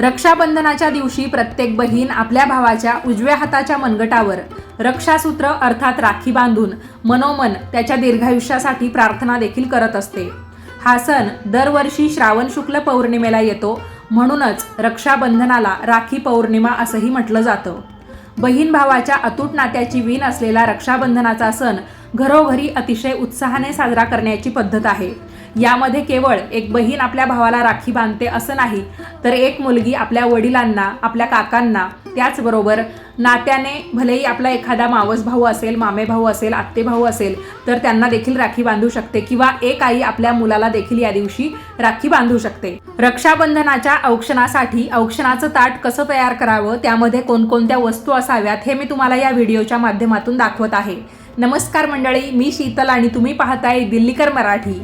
रक्षाबंधनाच्या दिवशी प्रत्येक बहीण आपल्या भावाच्या उजव्या हाताच्या मनगटावर रक्षासूत्र अर्थात राखी बांधून मनोमन त्याच्या दीर्घायुष्यासाठी प्रार्थना देखील करत असते. हा सण दरवर्षी श्रावण शुक्ल पौर्णिमेला येतो म्हणूनच रक्षाबंधनाला राखी पौर्णिमा असंही म्हटलं जातं. बहीण भावाच्या अतूट नात्याची वीण असलेला रक्षाबंधनाचा सण घरोघरी अतिशय उत्साहाने साजरा करण्याची पद्धत आहे. यामध्ये केवळ एक बहीण आपल्या भावाला राखी बांधते असं नाही तर एक मुलगी आपल्या वडिलांना आपल्या काकांना त्याचबरोबर नात्याने भलेही आपला एखादा मावस भाऊ असेल मामे भाऊ असेल आत्ते भाऊ असेल तर त्यांना देखील राखी बांधू शकते किंवा एक आई आपल्या मुलाला देखील या दिवशी राखी बांधू शकते. रक्षाबंधनाच्या औक्षणासाठी औक्षणाचं ताट कसं तयार करावं त्यामध्ये कोणकोणत्या वस्तू असाव्यात हे मी तुम्हाला या व्हिडिओच्या माध्यमातून दाखवत आहे. नमस्कार मंडळी मी शीतल आणि तुम्ही पाहताय दिल्लीकर मराठी.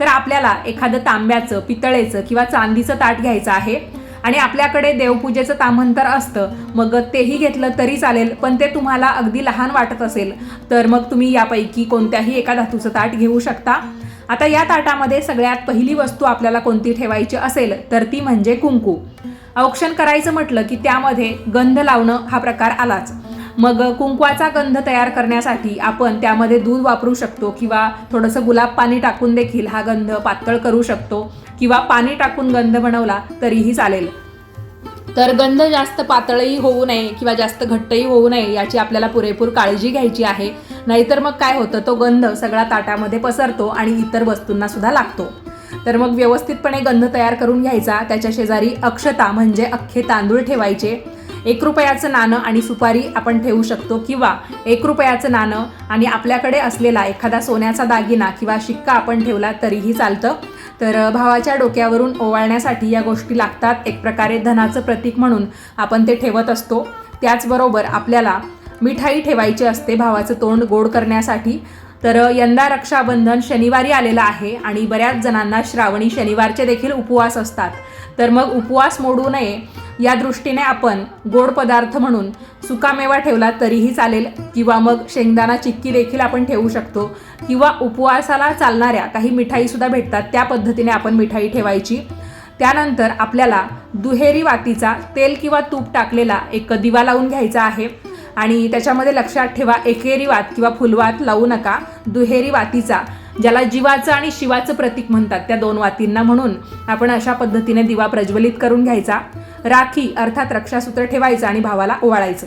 तर आपल्याला एखादं तांब्याचं पितळेचं किंवा चांदीचं ताट घ्यायचं आहे. आणि आपल्याकडे देवपूजेचं तामंतर असतं. मग तेही घेतलं तरी चालेल पण ते तुम्हाला अगदी लहान वाटत असेल. तर मग तुम्ही यापैकी कोणत्याही एका धातूचं ताट घेऊ शकता. आता या ताटामध्ये सगळ्यात पहिली वस्तू आपल्याला कोणती ठेवायची असेल तर ती म्हणजे कुंकू. औक्षण करायचं म्हटलं की त्यामध्ये गंध लावणं हा प्रकार आलाच. मग कुंकवाचा गंध तयार करण्यासाठी आपण त्यामध्ये दूध वापरू शकतो किंवा थोडंसं गुलाब पाणी टाकून देखील हा गंध पातळ करू शकतो. किंवा पाणी टाकून गंध बनवला तरीही चालेल. तर गंध जास्त पातळही होऊ नये किंवा जास्त घट्टही होऊ नये याची आपल्याला पुरेपूर काळजी घ्यायची आहे. नाहीतर मग काय होतं तो गंध सगळा ताटामध्ये पसरतो आणि इतर वस्तूंना सुद्धा लागतो. तर मग व्यवस्थितपणे गंध तयार करून घ्यायचा. त्याच्या शेजारी अक्षता म्हणजे अख्खे तांदूळ ठेवायचे. एक रुपयाचं नाणं आणि सुपारी आपण ठेवू शकतो. किंवा एक रुपयाचं नाणं आणि आपल्याकडे असलेला एखादा सोन्याचा दागिना किंवा शिक्का आपण ठेवला तरीही चालतं. तर भावाच्या डोक्यावरून ओवाळण्यासाठी या गोष्टी लागतात. एक प्रकारे धनाचं प्रतीक म्हणून आपण ते ठेवत असतो. त्याचबरोबर आपल्याला मिठाई ठेवायची असते भावाचं तोंड गोड करण्यासाठी. तर यंदा रक्षाबंधन शनिवारी आलेलं आहे आणि बऱ्याच जणांना श्रावणी शनिवारचे देखील उपवास असतात. तर मग उपवास मोडू नये. या दृष्टीने आपण गोड पदार्थ म्हणून सुकामेवा ठेवला तरीही चालेल. किंवा मग शेंगदाणा चिक्की देखील आपण ठेवू शकतो. किंवा उपवासाला चालणाऱ्या काही मिठाईसुद्धा भेटतात. त्या पद्धतीने आपण मिठाई ठेवायची. त्यानंतर आपल्याला दुहेरी वातीचा तेल किंवा तूप टाकलेला एक दिवा लावून घ्यायचा आहे. आणि त्याच्यामध्ये लक्षात ठेवा एकेरी वात किंवा फुलवात लावू नका. दुहेरी वातीचा ज्याला जीवाचं आणि शिवाचं प्रतीक म्हणतात त्या दोन वातींना म्हणून आपण अशा पद्धतीने दिवा प्रज्वलित करून घ्यायचा. राखी अर्थात रक्षासूत्र ठेवायचं आणि भावाला ओवाळायचं.